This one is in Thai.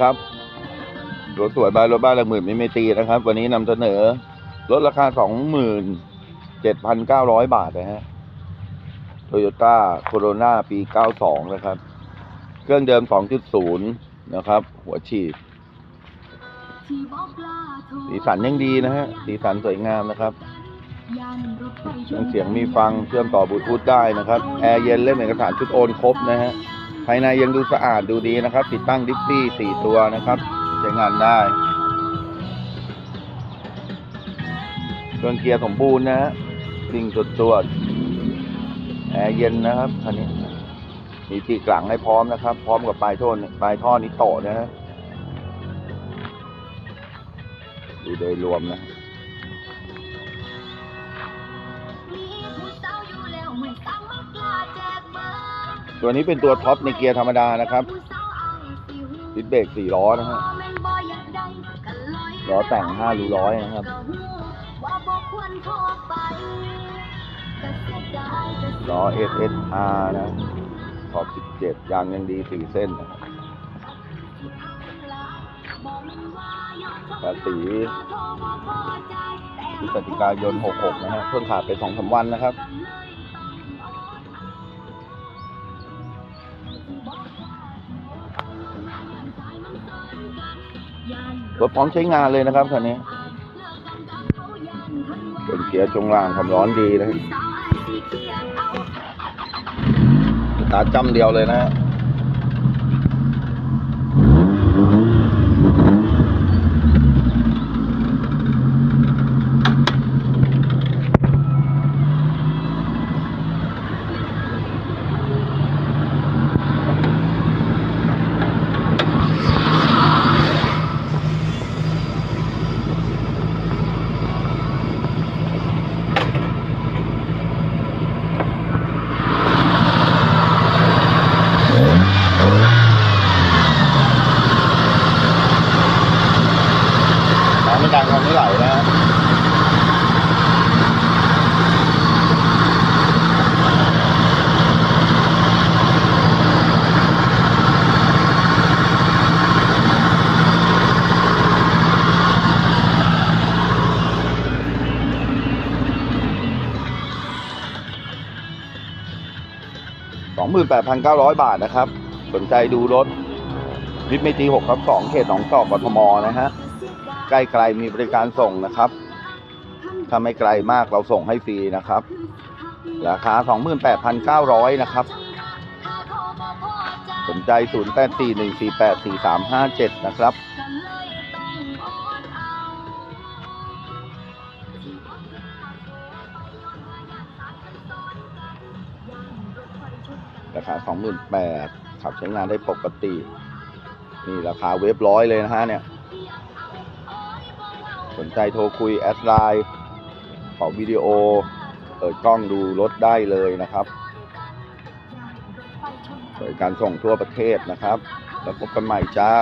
นะครับรถสวยบ้านรถบ้านหลักหมื่นไม่ไม่ตีนะครับ วันนี้นำเสนอรถราคาสองหมื่นเจ็ดพันเก้าร้อยบาทนะฮะโตโยต้าโคโรนาปีเก้าสองนะครับ เครื่องเดิมสองจุดศูนย์นะครับ หัวฉีดสีสันยังดีนะฮะ สีสันสวยงามนะครับเสียงมีฟังเชื่อมต่อบลูทูธได้นะครับ แอร์เย็นเล่นเอกสารชุดโอนครบนะฮะ ภายในยังดูสะอาดดูดีนะครับ ติดตั้งดิฟฟี่สี่ตัวนะครับ ใช้งานได้เครื่องเกียร์สมบูรณ์นะฮะสิ่งสุดตรวจแอร์เย็นนะครับคันนี้ มีตีกลังให้พร้อมนะครับ พร้อมกับปลายท่อปลายท่อนี้โตนะฮะดูโดยรวมนะ ตัวนี้เป็นตัวท็อปในเกียร์ธรรมดานะครับดิสเบรกสี่ล้อนะฮะล้อแต่งห้ารูร้อยนะครับล้อ SSR นะขอบ17 ยางยังดีสี่เส้นนะครับภาษีพฤศจิกายน 66 นะฮะเพิ่งขาดไปสองสาวันนะครับ รถพร้อมใช้งานเลยนะครับคันนี้เป็นเกียร์จงล่างความร้อนดีนะตาจำเดียวเลยนะ ไม่ดังความไม่ไหลนะสองหมื่นแปดพันเก้าร้อยบาทนะครับ สนใจดูรถวิทย์เมตีหกทับสองเขตหนองจอกกทมนะฮะ ใกล้ไกลมีบริการส่งนะครับ ถ้าไม่ไกลมากเราส่งให้ฟรีนะครับ ราคา 28,900 นะครับ สนใจ 0841484357 นะครับราคา 28,000ขับใช้งานได้ปกติ นี่ราคาเว็บร้อยเลยนะฮะเนี่ย สนใจโทรคุยแอดไลน์ขอวิดีโอเปิดกล้องดูรถได้เลยนะครับบริการส่งทั่วประเทศนะครับ แล้วพบกันใหม่จ้า